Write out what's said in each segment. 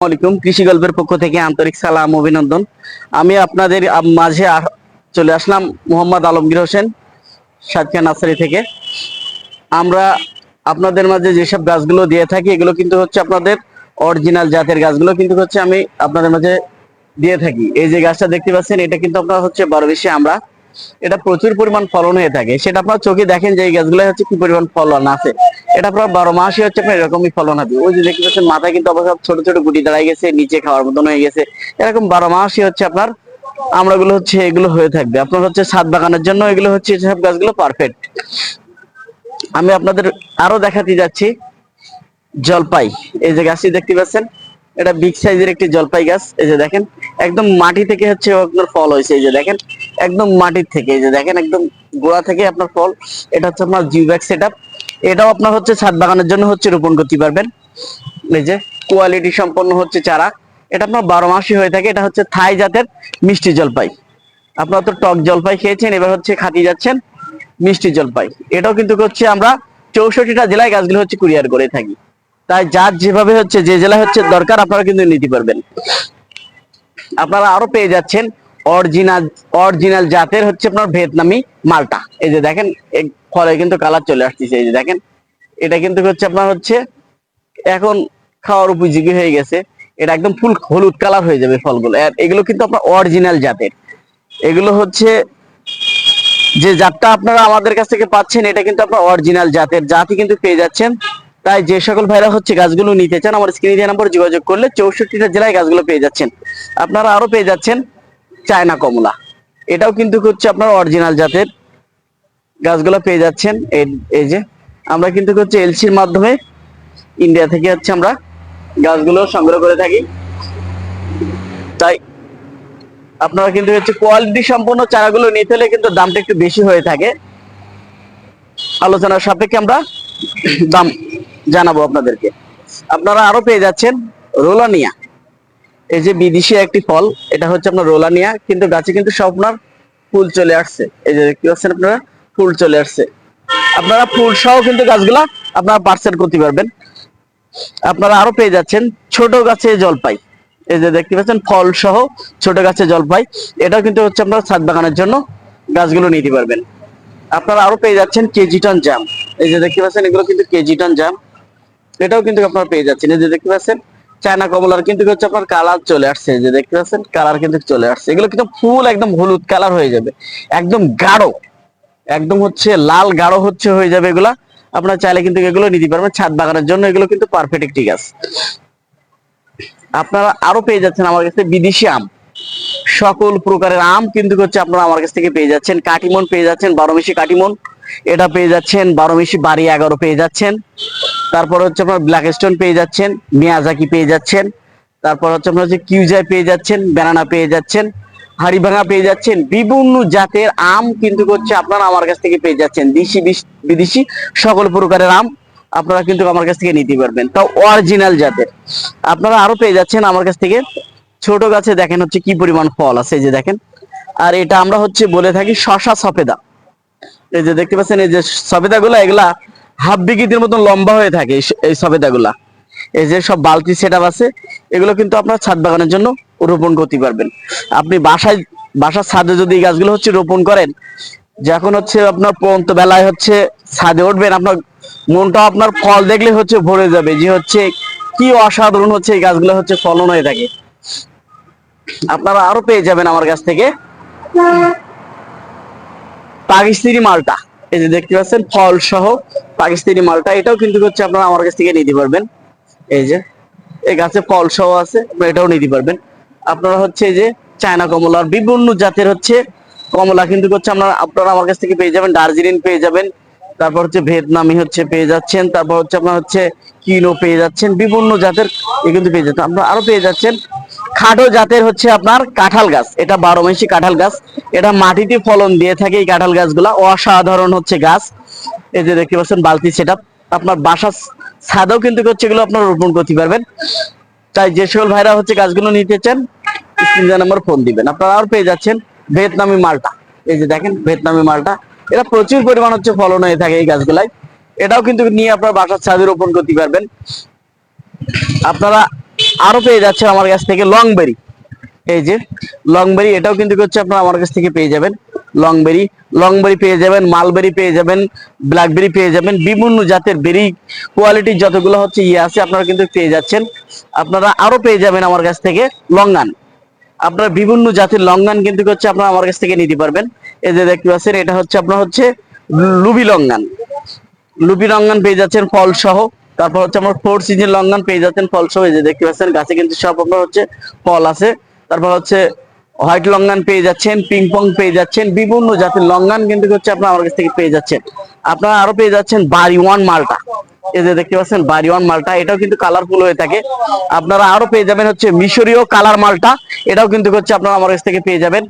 আলাইকুম, কৃষি গল্পের পক্ষ থেকে আন্তরিক সালাম, অভিনন্দন। আমি আপনাদের মাঝে চলে আসলাম মোহাম্মদ আলমগীর হোসেন, সাতক্ষীরা নার্সারি থেকে। আমরা আপনাদের মাঝে যেসব গাছগুলো দিয়ে থাকি, এগুলো কিন্তু হচ্ছে আপনাদের অরিজিনাল জাতের গাছগুলো, কিন্তু হচ্ছে আমি আপনাদের মাঝে দিয়ে থাকি। এই যে গাছটা দেখতে পাচ্ছেন, এটা কিন্তু আপনার হচ্ছে বড় বেশি আমরা এটা প্রচুর পরিমাণ ফলন হয়ে থাকে। সেটা আপনার চোখে দেখেন যে এই গাছগুলো হচ্ছে কি পরিমাণ ফলন আছে। এটা আপনার বারো মাসই হচ্ছে আপনার এরকমই ফলন হবে। ওই যে দেখতে পাচ্ছেন, মাথায় কিন্তু অবশ্য ছোট ছোট গুটি দাঁড়াই গেছে, নিচে খাওয়ার মতন হয়ে গেছে। এরকম বারো মাসই হচ্ছে আপনার, আমরাগুলো হচ্ছে এগুলো হয়ে থাকবে। আপনার হচ্ছে ছাদ বাগানের জন্য এগুলো হচ্ছে সব গাছগুলো পারফেক্ট আমি আপনাদের আরও দেখাতে যাচ্ছি জলপাই। এই যে গাছটি দেখতে পাচ্ছেন এটা বিগ সাইজের একটি জলপাই গাছ। এই যে দেখেন, একদম মাটি থেকে হচ্ছে আপনার ফল হয়েছে। এই যে দেখেন, একদম মাটির থেকে। এই যে দেখেন, একদম গোড়া থেকে আপনার ফল। এটা হচ্ছে আপনার জিউব্যাক সেট এটাও আপনার হচ্ছে ছাদ বাগানের জন্য হচ্ছে রোপণ করতে পারবেন। এই যে কোয়ালিটি সম্পন্ন হচ্ছে চারা। এটা আপনার বারো মাসই হয়ে থাকে। এটা হচ্ছে থাই জাতের মিষ্টি জলপাই। আপনারা তো টক জলপাই খেয়েছেন, এবার হচ্ছে খাতি যাচ্ছেন মিষ্টি জলপাই। এটাও কিন্তু হচ্ছে আমরা চৌষট্টিটা জেলায় গাছগুলো হচ্ছে কুরিয়ার করে থাকি। তাই যার যেভাবে হচ্ছে, যে জেলায় হচ্ছে দরকার, আপনারা কিন্তু নিতে পারবেন। আপনারা আরও পেয়ে যাচ্ছেন অরিজিনাল অরিজিনাল জাতের হচ্ছে আপনার ভিয়েতনামি মালটা। এই যে দেখেন ফলে কিন্তু কালার চলে আসতেছে, এই যে দেখেন। এটা কিন্তু হচ্ছে আপনার হচ্ছে, এখন খাওয়ার উপযোগী হয়ে গেছে। এটা একদম ফুল হলুদ কালার হয়ে যাবে ফলগুলো। আর এগুলো কিন্তু আপনার অরিজিনাল জাতের। এগুলো হচ্ছে, যে জাতটা আপনারা আমাদের কাছ থেকে পাচ্ছেন, এটা কিন্তু আপনার অরিজিনাল জাতের জাতি কিন্তু পেয়ে যাচ্ছেন। তাই যে সকল ভাইরা হচ্ছে গাছগুলো নিতে চান, আমার স্ক্রিনে দেওয়া নাম্বার যোগাযোগ করলে চৌষট্টিটা জেলায় গাছগুলো পেয়ে যাচ্ছেন। আপনারা আরও পেয়ে যাচ্ছেন চায়না কমলা। এটাও কিন্তু হচ্ছে আপনার অরিজিনাল জাতের গাছগুলো পেয়ে যাচ্ছেন। এই যে, আমরা কিন্তু হচ্ছে এলসির মাধ্যমে ইন্ডিয়া থেকে হচ্ছে আমরা গাছগুলো সংগ্রহ করে থাকি। তাই আপনারা কিন্তু হচ্ছে কোয়ালিটি সম্পন্ন চারাগুলো নিতে হলে কিন্তু দামটা একটু বেশি হয়ে থাকে। আলোচনার সাপেক্ষে আমরা দাম জানাব আপনাদেরকে। আপনারা আরও পেয়ে যাচ্ছেন রোলানিয়া। এই যে বিদেশি একটি ফল, এটা হচ্ছে আপনার রোলানিয়া, কিন্তু গাছে কিন্তু সব আপনার ফুল চলে আসছে। এই যে দেখতে পাচ্ছেন আপনারা, ফুল চলে আসছে। আপনারা ফুল সহ কিন্তু গাছগুলা আপনারা পার্সেল করতে পারবেন। আপনারা আরও পেয়ে যাচ্ছেন ছোট গাছে জলপাই। এই যে দেখতে পাচ্ছেন, ফল সহ ছোট গাছে জলপাই। এটাও কিন্তু হচ্ছে আপনার ছাদ বাগানের জন্য গাছগুলো নিতে পারবেন। আপনারা আরও পেয়ে যাচ্ছেন কেজি টন জাম। এই যে দেখতে পাচ্ছেন, এগুলো কিন্তু কেজি টন জাম। এটাও কিন্তু আপনারা পেয়ে যাচ্ছেন। এই যে দেখতে পাচ্ছেন, চায়না কমলার কিন্তু হচ্ছে আপনার কালার চলে আসছে। যে দেখতে পাচ্ছেন কালার কিন্তু চলে আসছে। এগুলো কিন্তু ফুল একদম হলুদ কালার হয়ে যাবে। একদম গাঢ়, একদম হচ্ছে লাল গাঢ় হচ্ছে হয়ে যাবে এগুলা। আপনারা চাইলে কিন্তু এগুলো নিতে পারবেন। ছাদ বাগানের জন্য এগুলো কিন্তু পারফেক্ট একটি গাছ। আপনারা আরও পেয়ে যাচ্ছেন আমার কাছে বিদেশি আম। সকল প্রকারের আম কিন্তু হচ্ছে আপনারা আমার কাছ থেকে পেয়ে যাচ্ছেন। কাটিমন পেয়ে যাচ্ছেন, বারো মিশি কাটিমন। এটা পেয়ে যাচ্ছেন, বারো মিশি বাড়ি এগারো পেয়ে যাচ্ছেন। তারপর হচ্ছে আপনার ব্ল্যাক স্টোন পেয়ে যাচ্ছেন মিয়াজাকি পেয়ে যাচ্ছেন, তারপর হচ্ছে আপনার হচ্ছে কিউজাই পেয়ে যাচ্ছেন ব্যানানা পেয়ে যাচ্ছেন হাড়িভাঙা পেয়ে যাচ্ছেন, বিভিন্ন জাতের আম কিন্তু হচ্ছে আপনারা আমার কাছ থেকে পেয়ে যাচ্ছেন, দেশি বিদেশি সকল প্রকারের আম আপনারা কিন্তু আমার কাছ থেকে নিতে পারবেন। তাও অরিজিনাল জাতের। আপনারা আরও পেয়ে যাচ্ছেন আমার কাছ থেকে। ছোট গাছে দেখেন হচ্ছে কি পরিমাণ ফল আছে, এই যে দেখেন। আর এটা আমরা হচ্ছে বলে থাকি শশা সফেদা। এই যে দেখতে পাচ্ছেন, এই যে সবেদা গুলা এগুলা হাফ বিঘিতের মতন লম্বা হয়ে থাকে এই স- এই সবেদা গুলা এই যে সব বালতি সেট আছে, এগুলো কিন্তু আপনার ছাদ বাগানের জন্য রোপণ করতে পারবেন। আপনি বাসায় বাসার ছাদে যদি এই গাছগুলো হচ্ছে রোপণ করেন, যখন হচ্ছে আপনার পন্ত বেলায় হচ্ছে ছাদে উঠবেন, আপনার মনটা আপনার ফল দেখলে হচ্ছে ভরে যাবে যে হচ্ছে কি অসাধারণ হচ্ছে এই গাছগুলো হচ্ছে ফলন হয়ে থাকে। আপনারা আরও পেয়ে যাবেন আমার কাছ থেকে পাকিস্তানি মালটা। এই যে দেখতে পাচ্ছেন ফল সহ পাকিস্তানি মালটা, এটাও কিন্তু হচ্ছে আপনারা আমার কাছ থেকে নিতে পারবেন। এই যে, এই গাছে ফল সহ আছে এটাও নিতে পারবেন। আপনারা হচ্ছে যে, চায়না কমলার বিভিন্ন জাতের হচ্ছে কমলা কিন্তু হচ্ছে আপনারা আপনারা আমার কাছ থেকে পেয়ে যাবেন, দার্জিলিং পেয়ে যাবেন। তারপর হচ্ছে ভিয়েতনামি হচ্ছে পেয়ে যাচ্ছেন, তারপর হচ্ছে আপনার হচ্ছে কিনো পেয়ে যাচ্ছেন, বিভিন্ন জাতের এ কিন্তু পেয়ে যাচ্ছেন। আপনারা আরও পেয়ে যাচ্ছেন খাটো জাতের হচ্ছে আপনার কাঁঠাল গাছ। এটা বারো মাসি কাঁঠাল গাছ। এটা মাটিতে ফলন দিয়ে থাকে এই কাঁঠাল গাছগুলা। অসাধারণ হচ্ছে গাছ। এই যে দেখতে পাচ্ছেন বালতি সেট আপনার বাসা ছাদেও কিন্তু হচ্ছে এগুলো আপনারা রোপণ করতে পারবেন। তাই যে সকল ভাইরা হচ্ছে গাছগুলো নিতে চান স্ক্রিন নাম্বার ফোন দিবেন। আপনারা আর পেয়ে যাচ্ছেন ভিয়েতনামি মালটা। এই যে দেখেন ভিয়েতনামি মালটা। এটা প্রচুর পরিমাণ হচ্ছে ফলন হয়ে থাকে এই গাছগুলাই এটাও কিন্তু নিয়ে আপনার বাসার ছাদে রোপণ করতে পারবেন। আপনারা আরও পেয়ে যাচ্ছেন আমার কাছ থেকে লংবেরি। এই যে, লংবেরি, এটাও কিন্তু হচ্ছে আপনারা আমার কাছ থেকে পেয়ে যাবেন। লংবেরি লংবেরি পেয়ে যাবেন, মালবেরি পেয়ে যাবেন, ব্ল্যাকবেরি পেয়ে যাবেন, বিভিন্ন জাতের বেরি কোয়ালিটির যতগুলো হচ্ছে ইয়ে আছে আপনারা কিন্তু পেয়ে যাচ্ছেন। আপনারা আরও পেয়ে যাবেন আমার কাছ থেকে লঙ্গান। আপনারা বিভিন্ন জাতের লঙ্গান কিন্তু হচ্ছে আপনারা আমার কাছ থেকে নিতে পারবেন। এই যে দেখতে পাচ্ছেন, এটা হচ্ছে আপনার হচ্ছে লুবি লঙ্গান। লুবি লঙ্গান পেয়ে যাচ্ছেন ফল সহ তারপর হচ্ছে আমার ফোর সিজন লঙ্গান পেয়ে যাচ্ছেন, ফল সহ এই যে দেখতে পাচ্ছেন, গাছে কিন্তু সব আপনার হচ্ছে ফল আছে। তারপর হচ্ছে হোয়াইট লঙ্গান পেয়ে যাচ্ছেন পিং পং পেয়ে যাচ্ছেন, বিভিন্ন জাতের লঙ্গান কিন্তু হচ্ছে আপনারা আমার কাছ থেকে পেয়ে যাচ্ছেন। আপনারা আরও পেয়ে যাচ্ছেন বাড়ি ওয়ান মালটা। এই যে দেখতে পাচ্ছেন বাড়ি ওয়ান মালটা, এটাও কিন্তু কালারফুল হয়ে থাকে। আপনারা আরও পেয়ে যাবেন হচ্ছে মিশরীয় কালার মালটা, এটাও কিন্তু হচ্ছে আপনারা আমার কাছ থেকে পেয়ে যাবেন।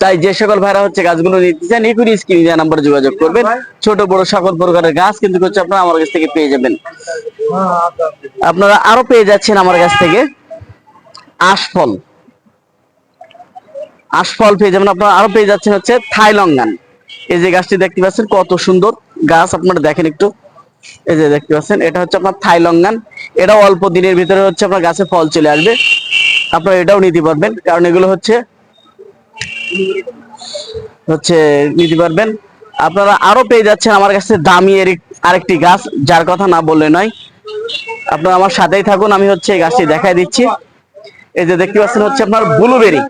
তাই যে সকল ভাইরা হচ্ছে গাছগুলো নিতে চান, এখনই স্ক্রিনে দেওয়া নাম্বারে যোগাযোগ করবেন। ছোট, বড় সকল প্রকারের গাছ কিন্তু হচ্ছে আপনারা আমার কাছ থেকে পেয়ে যাবেন। আপনারা আরও পেয়ে যাচ্ছেন আমার কাছ থেকে আশফল। আশফল পেয়ে যাবেন, আপনারা আরও পেয়ে যাচ্ছেন হচ্ছে থাই লঙ্গান। এই যে গাছটি দেখতে পাচ্ছেন, কত সুন্দর গাছ, আপনারা দেখেন একটু। এই যে দেখতে পাচ্ছেন, এটা হচ্ছে আপনার থাই লঙ্গান। এটাও অল্প দিনের ভিতরে হচ্ছে আপনার গাছে ফল চলে আসবে। আপনারা এটাও নিতে পারবেন, কারণ এগুলো হচ্ছে হচ্ছে নিতে পারবেন। আপনারা আরও পেয়ে যাচ্ছেন আমার কাছে দামি আরেকটি গাছ, যার কথা না বললে নয়। আপনারা আমার সাথেই থাকুন, আমি হচ্ছে এই গাছটি দেখাই দিচ্ছি। এই যে দেখতে পাচ্ছেন হচ্ছে আপনার ব্লুবেরি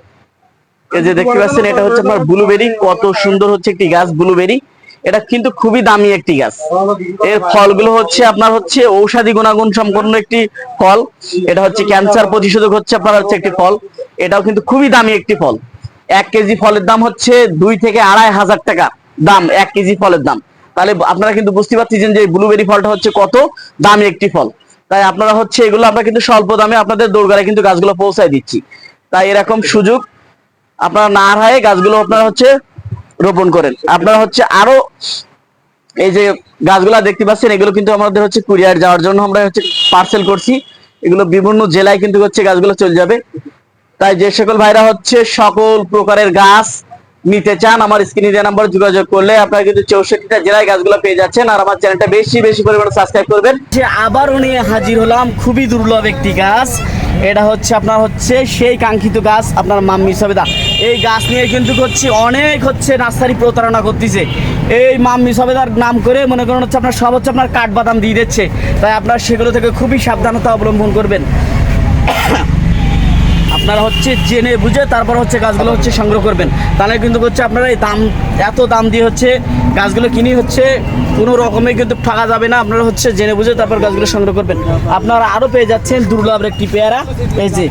এই যে দেখতে পাচ্ছেন, এটা হচ্ছে আপনার ব্লুবেরি কত সুন্দর হচ্ছে একটি গাছ ব্লুবেরি এটা কিন্তু খুবই দামি একটি গাছ। এর ফলগুলো হচ্ছে আপনার হচ্ছে ঔষধি গুণাগুণ সম্পন্ন একটি ফল। এটা হচ্ছে ক্যান্সার প্রতিষেধক হচ্ছে আপনার হচ্ছে একটি ফল। এটাও কিন্তু খুবই দামি একটি ফল। এক কেজি ফলের দাম হচ্ছে দুই থেকে আড়াই হাজার টাকা। দাম, এক কেজি ফলের দাম। তাহলে আপনারা কিন্তু বুঝতে পারছেন যে ব্লুবেরি ফলটা হচ্ছে কত দামি একটি ফল। তাই আপনারা হচ্ছে এগুলো আমরা কিন্তু স্বল্প দামে আপনাদের দোরগাড়ে কিন্তু গাছগুলো পৌঁছায় দিচ্ছি। তাই এরকম সুযোগ আপনারা না হারায় গাছগুলো আপনারা হচ্ছে রোপণ করেন। আপনারা হচ্ছে আরও এই যে গাছগুলা দেখতে পাচ্ছেন, এগুলো কিন্তু আমাদের হচ্ছে কুরিয়ার যাওয়ার জন্য আমরা হচ্ছে পার্সেল করছি। এগুলো বিভিন্ন জেলায় কিন্তু হচ্ছে গাছগুলো চলে যাবে। তাই যে সকল ভাইরা হচ্ছে, সকল প্রকারের গাছ নিতে চান, আমার স্ক্রিনে দেওয়া নাম্বার যোগাযোগ করলে আপনারা কিন্তু চৌষট্টিটা জেলায় গাছগুলো পেয়ে যাচ্ছেন। আর আমার চ্যানেলটা বেশি বেশি পরিমাণে সাবস্ক্রাইব করবেন। যে আবারও নিয়ে হাজির হলাম, খুবই দুর্লভ একটি গাছ। এটা হচ্ছে আপনার হচ্ছে সেই কাঙ্ক্ষিত গাছ আপনার মাম্মি সবেদা। এই গাছ নিয়ে কিন্তু হচ্ছে অনেক হচ্ছে নার্সারি প্রতারণা করতেছে। এই মাম্মি সবেদার নাম করে মনে করেন হচ্ছে আপনার সব হচ্ছে আপনার কাঠবাদাম দিয়ে দিচ্ছে। তাই আপনার সেগুলো থেকে খুবই সাবধানতা অবলম্বন করবেন। আপনারা হচ্ছে জেনে বুঝে তারপর হচ্ছে গাছগুলো হচ্ছে সংগ্রহ করবেন। তাহলে কিন্তু হচ্ছে আপনারা এই দাম, এত দাম দিয়ে হচ্ছে গাছগুলো কিনে হচ্ছে কোনো রকমে কিন্তু ঠকা যাবে না। আপনারা হচ্ছে জেনে বুঝে তারপর গাছগুলো সংগ্রহ করবেন। আপনারা আরও পেয়ে যাচ্ছেন দুর্লভ একটি পেয়ারা। এই যে,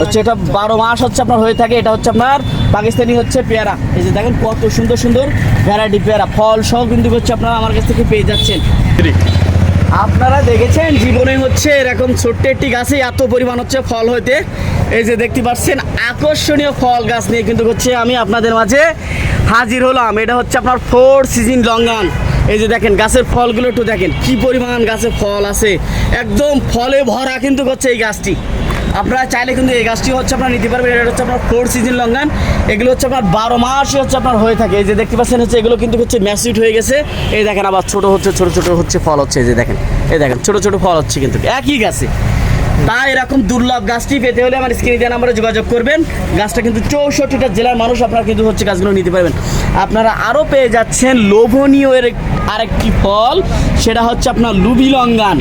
হচ্ছে এটা বারো মাস হচ্ছে আপনার হয়ে থাকে। এটা হচ্ছে আপনার পাকিস্তানি হচ্ছে পেয়ারা। এই যে দেখেন কত সুন্দর সুন্দর ভ্যারাইটি পেয়ারা। ফল সহ কিন্তু হচ্ছে আপনারা আমার কাছ থেকে পেয়ে যাচ্ছেন। আপনারা দেখেছেন, জীবনে হচ্ছে এরকম ছোট্ট একটি গাছে এত পরিমাণ হচ্ছে ফল হইতে। এই যে দেখতে পাচ্ছেন, আকর্ষণীয় ফল গাছ নিয়ে কিন্তু হচ্ছে আমি আপনাদের মাঝে হাজির হলাম। এটা হচ্ছে আপনার ফোর সিজন লঙ্গান। এই যে দেখেন, গাছের ফলগুলো একটু দেখেন, কি পরিমাণ গাছে ফল আছে। একদম ফলে ভরা কিন্তু হচ্ছে এই গাছটি। আপনারা চাইলে কিন্তু এই গাছটি হচ্ছে আপনারা নিতে পারবেন। এটা হচ্ছে আপনার ফোর সিজন লঙ্গান। এগুলো হচ্ছে আপনার বারো মাসই হচ্ছে আপনার হয়ে থাকে। এই যে দেখতে পাচ্ছেন হচ্ছে এগুলো কিন্তু হচ্ছে ম্যাসিড হয়ে গেছে। এই দেখেন আবার ছোট হচ্ছে, ছোট ছোট হচ্ছে ফল হচ্ছে। এই যে দেখেন, এই দেখেন, ছোট ছোট ফল হচ্ছে কিন্তু। একই গাছে। তা এরকম দুর্লভ গাছটি পেতে হলে আমার স্ক্রিনে নাম্বারে যোগাযোগ করবেন। গাছটা কিন্তু চৌষট্টিটা জেলার মানুষ আপনারা কিন্তু হচ্ছে গাছগুলো নিতে পারবেন। আপনারা আরও পেয়ে যাচ্ছেন লোভনীয় এর আরেকটি ফল। সেটা হচ্ছে আপনার লুবি লঙ্গান।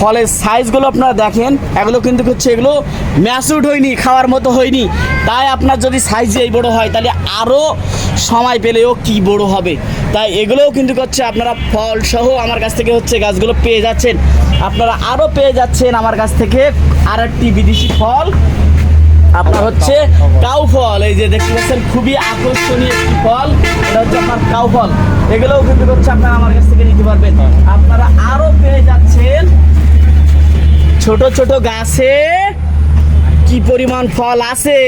ফলের সাইজগুলো আপনারা দেখেন, এগুলো কিন্তু হচ্ছে এগুলো ম্যাচুড হয়নি, খাওয়ার মতো হয়নি। তাই আপনার যদি সাইজ এই বড় হয়, তাহলে আরও সময় পেলেও কি বড় হবে? তাই এগুলোও কিন্তু হচ্ছে আপনারা ফল সহ আমার কাছ থেকে হচ্ছে গাছগুলো পেয়ে যাচ্ছেন। আপনারা আরও পেয়ে যাচ্ছেন আমার কাছ থেকে আর একটি বিদেশি ফল। আপনার হচ্ছে কাউ ফল, এই যে দেখতে পাচ্ছেন, খুবই আকর্ষণীয় একটি ফল। এটা হচ্ছে আপনার কাউ ফল। এগুলোও কিন্তু হচ্ছে আপনারা আমার কাছ থেকে নিতে পারবেন। আপনারা আরও পেয়ে যাচ্ছেন ছোট ছোট গাছে কি পরিমাণ ফল আছে?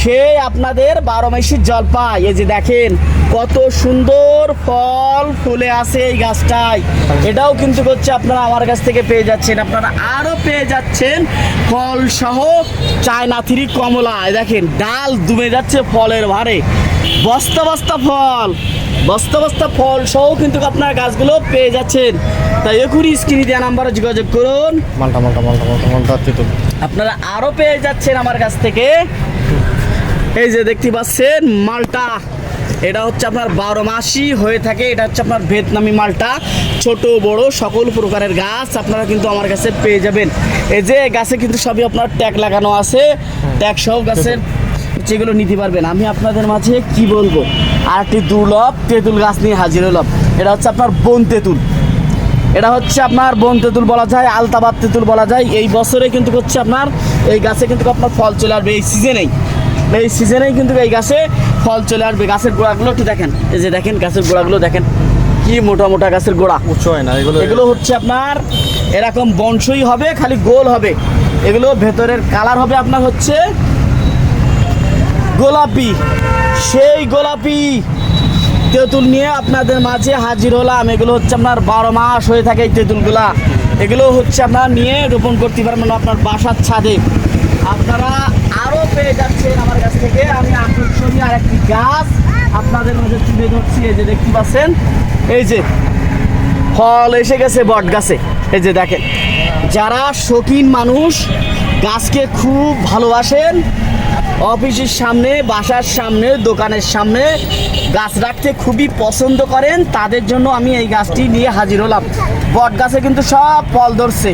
সেই আপনাদের বারো মাসির জলপাই। এই যে দেখেন কত সুন্দর ফল ফুলে আছে এই গাছটায়। এটাও কিন্তু হচ্ছে আপনারা আমার কাছ থেকে পেয়ে যাচ্ছেন। আপনারা আরও পেয়ে যাচ্ছেন ফল সহ চায়না থ্রি কমলা দেখেন ডাল দুমে যাচ্ছে ফলের ভারে বস্তা বস্তা ফল বস্তা বস্তা ফল সহ কিন্তু আপনার গাছগুলো পেয়ে যাচ্ছেন। তাই এখনই স্ক্রিনে দেওয়া নাম্বারে যোগাযোগ করুন। মালটা মালটা মালটা মালটা মালটা আপনারা আরও পেয়ে যাচ্ছেন আমার কাছ থেকে। এই যে দেখতে পাচ্ছেন মালটা। এটা হচ্ছে আপনার বারো মাসি হয়ে থাকে, এটা হচ্ছে আপনার ভিয়েতনামি মালটা। ছোট, বড়, সকল প্রকারের গাছ আপনারা কিন্তু আমার কাছে পেয়ে যাবেন। এই যে গাছে কিন্তু সবই আপনার ট্যাগ লাগানো আছে। ট্যাগ সব গাছের যেগুলো নিতে পারবেন। আমি আপনাদের মাঝে কি বলব? আর একটি দুর্লভ তেঁতুল গাছ নিয়ে হাজির হলাম। এটা হচ্ছে আপনার বন তেঁতুল। এটা হচ্ছে আপনার বন তেঁতুল বলা যায়, আলতাবাদ তেঁতুল বলা যায়। এই বছরে কিন্তু হচ্ছে আপনার, এই গাছে কিন্তু আপনার ফল চলে আসবে, এই সিজনেই এই সিজনেই কিন্তু এই গাছে ফল চলে আসবে। গাছের গোড়াগুলো একটু দেখেন। এই যে দেখেন গাছের গোড়াগুলো দেখেন। কি মোটা মোটা গাছের গোড়া। উঁচু হয় না এগুলো এগুলো হচ্ছে আপনার এরকম বংশই হবে খালি গোল হবে। এগুলো ভেতরের কালার হবে আপনার হচ্ছে গোলাপি। সেই গোলাপি তেঁতুল নিয়ে আপনাদের মাঝে হাজির হলাম। এগুলো হচ্ছে আপনার বারো মাস হয়ে থাকে এই তেঁতুলগুলা। এগুলো হচ্ছে আপনার নিয়ে রোপণ করতে পারবেন আপনার বাসার ছাদে। আপনারা আরও পেয়ে যাচ্ছেন আমার কাছ থেকে। আমি আকর্ষণীয় আরেকটি গাছ আপনাদের মাঝে তুলে ধরছি। এই যে দেখতে পাচ্ছেন? এই যে ফল এসে গেছে বট গাছে। এই যে দেখেন, যারা শৌখিন মানুষ, গাছকে খুব ভালোবাসেন, অফিসের সামনে, বাসার সামনে, দোকানের সামনে গাছ রাখতে খুবই পছন্দ করেন, তাদের জন্য আমি এই গাছটি নিয়ে হাজির হলাম। বট গাছে কিন্তু সব ফল ধরছে।